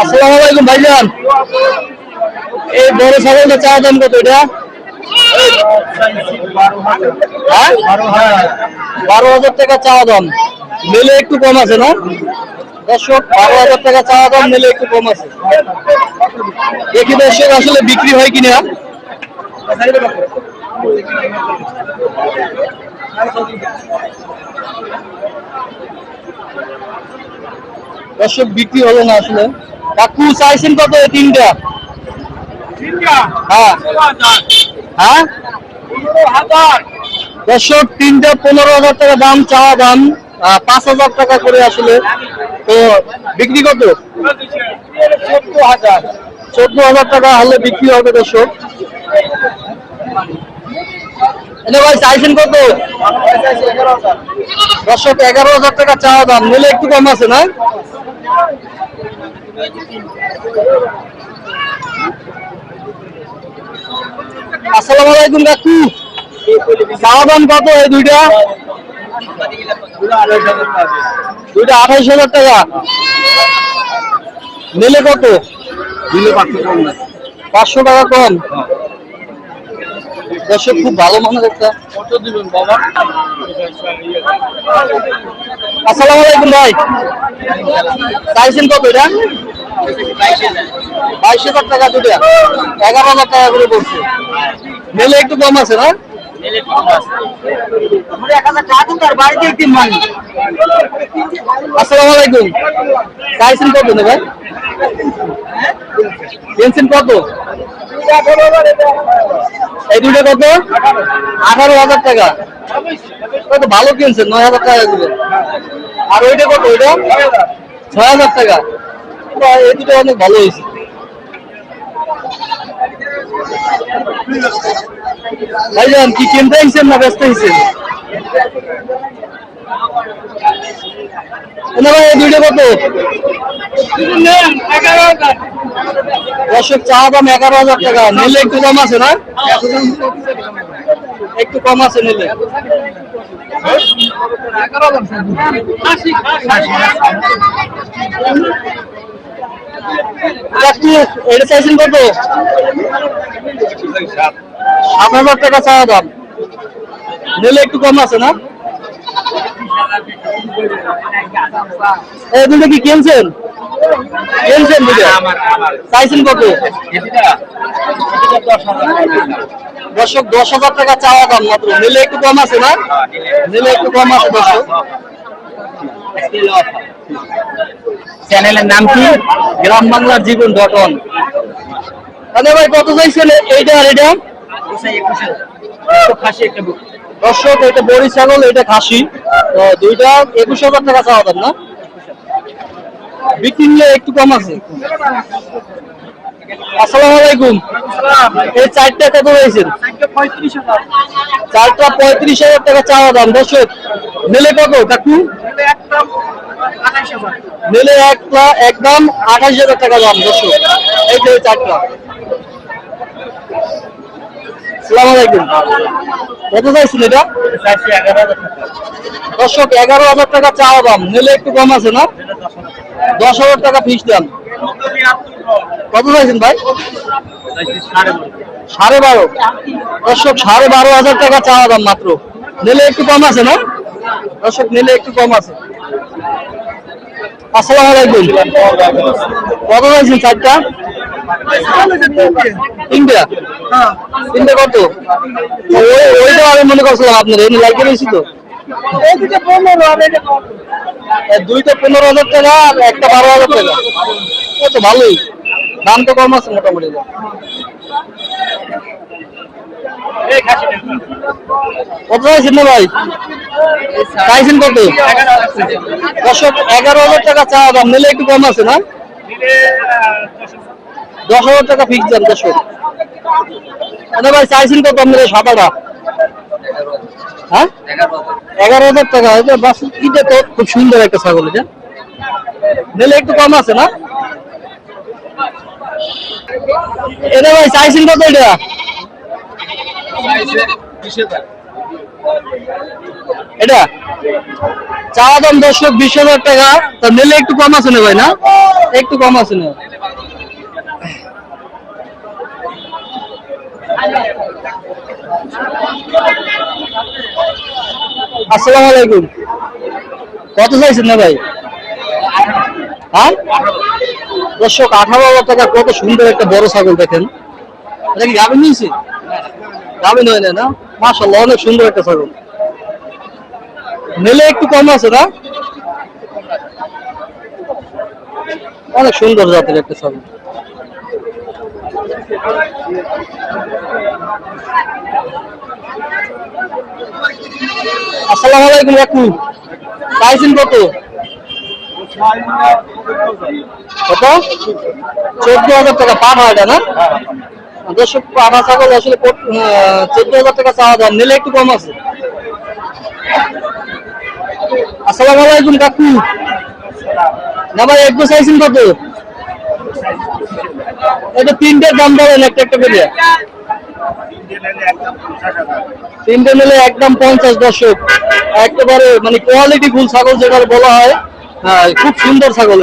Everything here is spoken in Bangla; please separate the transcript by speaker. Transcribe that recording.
Speaker 1: আসসালামু আলাইকুম ভাইজান। এই বড় ছাগলটা চা দাম কত এটা? হ্যাঁ? বারো হাজার টাকা চা দাম। মেলে একটু কম আছে না? দর্শক, বারো হাজার টাকা চা দাম মেলে একটু কম আছে। দেখি দর্শক, আসলে বিক্রি হয় কিনা? দর্শক বিক্রি হলো না আসলে। কাকু চাইছেন কত তিনটা? হ্যাঁ। হ্যাঁ? দর্শক তিনটা পনেরো হাজার টাকা দাম চাওয়া দাম পাঁচ হাজার টাকা করে আসলে। তো বিক্রি কত? চোদ্দ হাজার। চোদ্দ হাজার টাকা হলে বিক্রি হবে দর্শক। এনে ভাই চাইছেন কত? দর্শক এগারো হাজার টাকা চাওয়া দাম। নিলে একটু কম আছে না? আসসালামু আলাইকুম, কাকু। দাম কত এই দুইটা? দুইটা আঠাইশ হাজার টাকা। নিলে কত? পাঁচশো টাকা কম। দর্শক খুব ভালো মানের একটা আসসালামু আলাইকুম, ভাই। চাইছেন কত এটা? বাইশ হাজার টাকা দুটা। এগারো হাজার টাকা করে পড়ছে। নিলে একটু কম আছে না? আসসালামু আলাইকুম। চাইছেন কত না ভাই? পেনশন কত? এই দুটো কত? আঠারো হাজার টাকা। কত ভালো কিনছেন নয় হাজার টাকা আর ওইটা কত ওইটা? ছয় হাজার টাকা। বাহ, এই দুটো অনেক ভালো হয়েছে। ভাইজান কি কিনতে আইছেন না ব্যস্ত হয়েছেন না ভাই দুইটা কত? দর্শক চা দাম এগারো হাজার টাকা। নিলে একটু কম আছে না? একটু কম আছে নিলে। এটা চাইছেন কত সাত হাজার টাকা চা দাম। নিলে একটু কম আছে না? এই দুটো কি কিনছেন? কিনছেন দুটো? চাইছেন কত? দর্শক, দশ হাজার টাকা চাওয়া দাম মাত্র। নিলে একটু কম আছে না? নিলে একটু কম আছে দর্শক। চ্যানেলের নাম কি? গ্রাম বাংলার জীবন অন ভাই কত চাইছেন? এইটা আর এটা দর্শক এটা বড়ি ছাগল এটা খাসি। তো দুইটা একুশ হাজার টাকা চাওয়া দাম না? বিক্রি একটু কম আছে। আসসালামু আলাইকুম। এই চারটা কত হয়েছেন চারটা পঁয়ত্রিশ হাজার। টাকা চাওয়া দাম। দর্শক নিলে কত? কাকু? নিলে একটা, একদম আঠাশ হাজার টাকা দাম, দর্শক। এই যে চারটা। হাজার টাকা দশ দাম। কত চাইছেন ভাই? সাড়ে বারো। দর্শক, সাড়ে বারো হাজার টাকা চাওয়া দাম মাত্র। নিলে একটু কম আছে না? দর্শক, নিলে একটু কম আছে। আসসালামু আলাইকুম। কত চাইছেন চারটা? তিনটা? তিনটা কত? ওই- ওইটা আমি মনে করছিলাম আপনার, এমনি লাইকে রয়েছি তো। দুইটা পনেরো হাজার টাকা আর একটা বারো হাজার টাকা। ও তো ভালোই। দাম তো কম আছে মোটামুটি। কত চাইছেন না ভাই? চাইছেন কত? দর্শক, এগারো হাজার টাকা চাওয়া দাম। নিলে একটু কম আছে, না? দশ হাজার টাকা ফিক্স দাম, দর্শক। আরে ভাই চাইছেন কত আপনাদের সাদাটা? হ্যাঁ? এগারো হাজার টাকা এটা বাস এটা তো খুব সুন্দর একটা ছাগল এটা নিলে একটু কম আছে, না? এটা ভাই চাইছেন কত এটা? এটা? চাওয়া দাম দশ দর্শক বিশ হাজার টাকা। তা নিলে একটু কম আছে না ভাই, না? একটু কম আছে না। আসসালামু আলাইকুম। কত চাইছেন না ভাই? হ্যাঁ? দর্শক, আঠারো হাজার টাকা, কত সুন্দর একটা বড় ছাগল দেখেন। এটা কি গাভিন নিয়েছে? গাভিন হয় না না? মাসাল্লাহ অনেক সুন্দর একটা ছাগল নিলে একটু কম আছে না? অনেক সুন্দর জাতের একটা ছাগল আসসালামু আলাইকুম কাকু। চাইছেন কত? কত? চোদ্দ হাজার টাকা পার হয় না? ছাগল আসলে চোদ্দ হাজার টাকা চাওয়া নিলে একটু কম আছে। আসসালামু আলাইকুম, কাকু। না ভাই একটু চাইছেন কত? এটা তিনটের দাম বলেন, একটা একটা করে। তিনটে নিলে একদম পঞ্চাশ দর্শক। একেবারে মানে কোয়ালিটি ফুল ছাগল যেটা বলা হয় হ্যাঁ খুব সুন্দর ছাগল